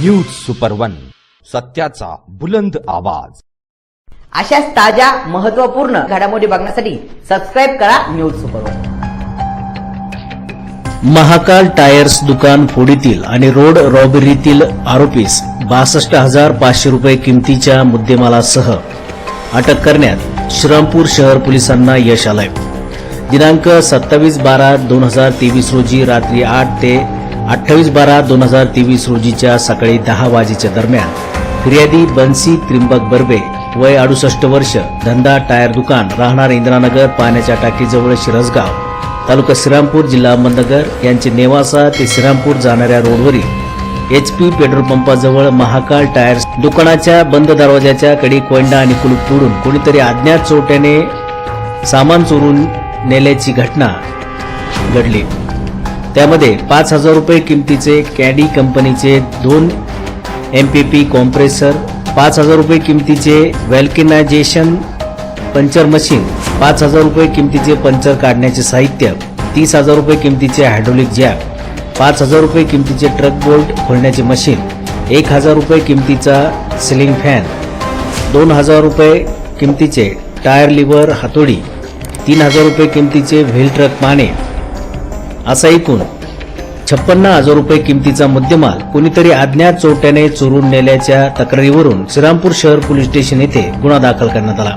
News super one सत्याचा बुलंद आवाज. अशाच ताज्या महत्त्वपूर्ण घडामोडी बघण्यासाठी सबस्क्राईब करा न्यूज सुपरवर महाकाल टायर्स दुकान फोडीतील आणि रोड रॉबरीतील आरोपीस बासष्ट हजार पाचशे रुपये किमतीच्या मुद्देमालासह अटक करण्यात श्रीरामपूर शहर पोलिसांना यश आलंय. दिनांक सत्तावीस बारा दोन हजार तेवीस रोजी रात्री आठ ते अठ्ठावीस बारा दोन हजार तेवीस रोजीच्या सकाळी दहा वाजेच्या दरम्यान फिर्यादी बन्सी त्रिंबक बर्बे वय अडुसष्ट वर्ष धंदा टायर दुकान राहणार इंदिरानगर पाण्याच्या टाकीजवळ शिरसगाव तालुका श्रीरामपूर जिल्हा अहमदनगर यांचे नेवासा ते श्रीरामपूर जाणाऱ्या रोडवरील एच पी पेट्रोल पंपाजवळ महाकाल टायर्स दुकानाच्या बंद दरवाजाच्या कडे कोंडा आणि कुलूप तोडून कोणीतरी अज्ञात चोट्याने सामान चोरून नेल्याची घटना घडली. त्यामध्ये पाच हजार रुपये किमतीचे कॅडी कंपनीचे दोन एम पी पी कॉम्प्रेसर पाच हजार रुपये किमतीचे व्हॅल्किनायझेशन पंचर मशीन पाच हजार रुपये किमतीचे पंचर काढण्याचे साहित्य तीस हजार रुपये किमतीचे हायड्रोलिक जॅक पाच हजार रुपये किमतीचे ट्रक बोल्ट खोलण्याचे मशीन एक हजार रुपये किमतीचा सिलिंग फॅन दोन हजार रुपये किमतीचे टायर लिव्हर हातोडी तीन हजार रुपये किमतीचे व्हील ट्रक पाने असा ऐकून छप्पन्न हजार रुपये किमतीचा मुद्देमाल कोणीतरी अज्ञात चोरट्याने चोरून नेल्याच्या तक्रारीवरून श्रीरामपूर शहर पोलीस स्टेशन येथे गुन्हा दाखल करण्यात आला.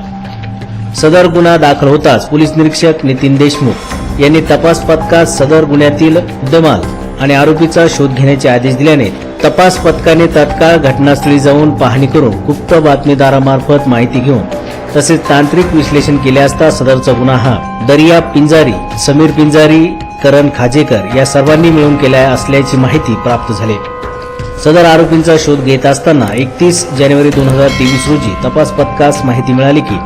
सदर गुन्हा दाखल होताच पोलीस निरीक्षक नितीन देशमुख यांनी तपास पथकात सदर गुन्ह्यातील मुद्देमाल आणि आरोपीचा शोध घेण्याचे आदेश दिल्याने तपास पथकाने तत्काळ घटनास्थळी जाऊन पाहणी करून गुप्त बातमीदारामार्फत माहिती घेऊन तसेच तांत्रिक विश्लेषण केले असता सदरचा गुन्हा हा. दरिया पिंजारी समीर पिंजारी करण खाजेकर या सर्वांनी मिळून केला असल्याची माहिती प्राप्त झाली. सदर आरोपींचा शोध घेत असताना एकतीस जानेवारी दोन हजार तेवीस रोजी तपास पथकास माहिती मिळाली की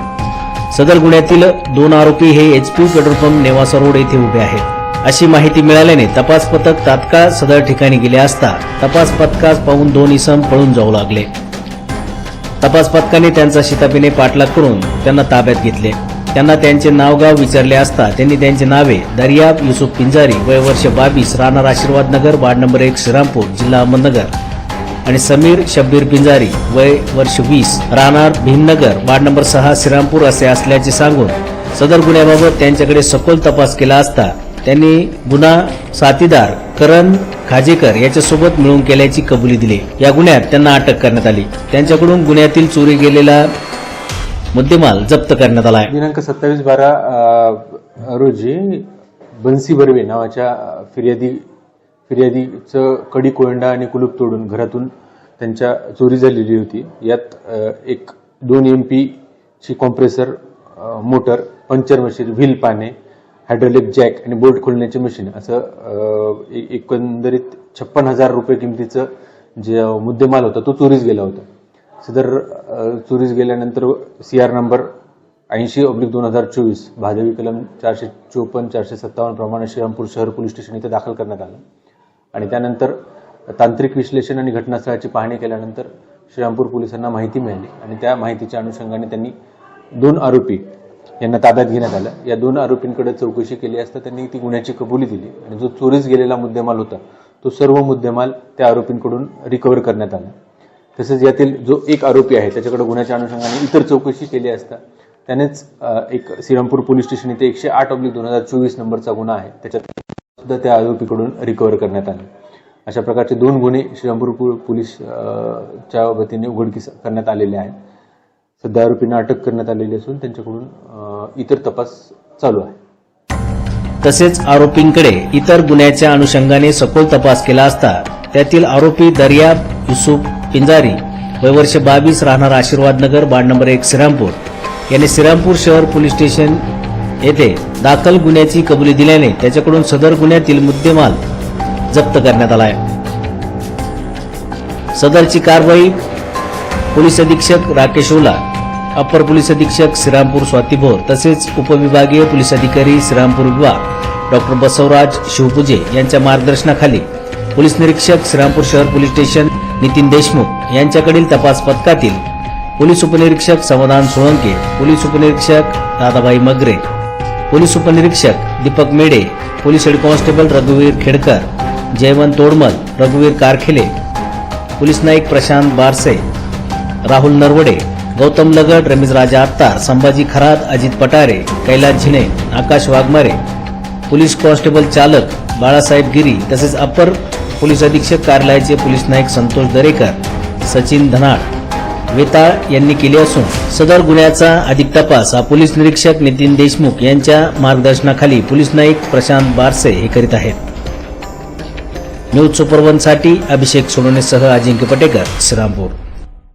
सदर गुन्ह्यातील दोन आरोपी हे HP petrol pump Nevasa road येथे उभे आहेत. अशी माहिती मिळाल्याने तपास पथक तात्काळ सदर ठिकाणी गेले असता तपास पथकास पाहून दोन इसम पळून जाऊ लागले. तपास पथकाने त्यांचा शितापीने पाठलाग करून त्यांना ताब्यात घेतले. त्यांना त्यांचे नावगाव विचारले असता त्यांनी त्यांची नावे दर्याब युसुफ पिंजारी वय वर्ष बावीस राहणार आशीर्वाद नगर वार्ड नंबर एक श्रीरामपूर जिल्हा अहमदनगर. आणि समीर शब्बीर पिंजारी वय वर्ष वीस राहणार भीमनगर वार्ड नंबर सहा श्रीरामपूर असे असल्याचे सांगून सदर गुन्ह्याबाबत त्यांच्याकडे सखोल तपास केला असता त्यांनी गुन्हा साथीदार करण खाजेकर याच्यासोबत मिळून केल्याची कबुली दिली. या गुन्ह्यात त्यांना अटक करण्यात आली. त्यांच्याकडून गुन्ह्यातील चोरी गेलेला मुद्देमाल जप्त करण्यात आला आहे. दिनांक सत्तावीस बारा रोजी बन्सी बर्वे नावाच्या फिर्यादी फिर्यादीचं कडी कोयंडा आणि कुलूप तोडून घरातून त्यांच्या चोरी झालेली होती. यात एक दोन एम पीची compressor motor puncture machine wheel पाने हायड्रोलिक जॅक आणि बोल्ट खोलण्याचे मशीन असं एकंदरीत छप्पन हजार रुपये किमतीचं जे मुद्देमाल होता तो चोरीस गेला होता. सदर चोरीस गेल्यानंतर सी आर नंबर ऐंशी ऑब्लिक दोन हजार चोवीस भादवी कलम चारशे चोपन्न चारशे सत्तावन्न प्रमाणे श्रीरामपूर शहर पोलीस स्टेशन इथे दाखल करण्यात आलं. आणि त्यानंतर तांत्रिक विश्लेषण आणि घटनास्थळाची पाहणी केल्यानंतर श्रीरामपूर पोलिसांना माहिती मिळाली. आणि त्या माहितीच्या अनुषंगाने त्यांनी दोन आरोपी यांना ताब्यात घेण्यात आलं. या दोन आरोपींकडे चौकशी केली असता त्यांनी ती गुन्ह्याची कबुली दिली. आणि जो चोरीस गेलेला मुद्देमाल होता तो सर्व मुद्देमाल त्या आरोपींकडून रिकव्हर करण्यात आला. तसेच यातील जो एक आरोपी आहे त्याच्याकडे गुन्ह्याच्या अनुषंगाने इतर चौकशी केली असता त्यानेच एक श्रीरामपूर पोलीस स्टेशन इथे एकशे आठ ऑब्लिक दोन हजार चोवीस नंबरचा गुन्हा आहे. त्याच्यात सुद्धा त्या आरोपीकडून रिकव्हर करण्यात आले. अशा प्रकारचे दोन गुन्हे श्रीरामपूर पोलीस च्या वतीने उघडकीस करण्यात आलेले आहेत. सध्या आरोपींना अटक करण्यात आलेली असून त्यांच्याकडून इतर तपास चालू आहे. तसेच आरोपींकडे इतर गुन्ह्याच्या अनुषंगाने सखोल तपास केला असता त्यातील आरोपी दर्या युसुफ पिंजारी वय वर्ष बावीस राहणार आशीर्वाद नगर वार्ड नंबर एक श्रीरामपूर. यांनी श्रीरामपूर शहर पोलीस स्टेशन येथे दाखल गुन्ह्याची कबुली दिल्याने त्याच्याकडून सदर गुन्ह्यातील मुद्देमाल जप्त करण्यात आला आहे. सदरची कारवाई पोलीस अधीक्षक राकेश ओला अप्पर पोलीस अधीक्षक श्रीरामपूर स्वाती भोर तसेच उपविभागीय पोलीस अधिकारी श्रीरामपूर विभाग डॉक्टर बसवराज शिवपूजे यांच्या मार्गदर्शनाखाली पोलीस निरीक्षक श्रीरामपूर शहर पोलीस स्टेशन नितीन देशमुख यांच्याकडील तपास पथकातील पोलीस उपनिरीक्षक समाधान सोळंके पोलीस उपनिरीक्षक दादाभाई मगरे पोलीस उपनिरीक्षक Deepak Mede police head constable रघुवीर खेडकर जयवंत तोडमल रघुवीर Karkhele police Naik Prashant Barse Rahul Narwade Gautam Lagad Ramesh Raja Attar Sambhaji Kharat Ajit Patare Kailas Zine Akash Waghmare police constable चालक बाळासाहेब गिरी तसेच अपर पोलीस अधीक्षक कार्यालयाचे पोलीस नाईक संतोष दरेकर सचिन धनाड. वेताळ यांनी केली असून सदर गुन्ह्याचा अधिक तपास हा पोलीस निरीक्षक नितीन देशमुख यांच्या मार्गदर्शनाखाली पोलीस नाईक प्रशांत बारसे हे करीत आहेत. न्यूज सुपरवनसाठी अभिषेक सोनवणेसह अजिंक्य पटेकर श्रीरामपूर.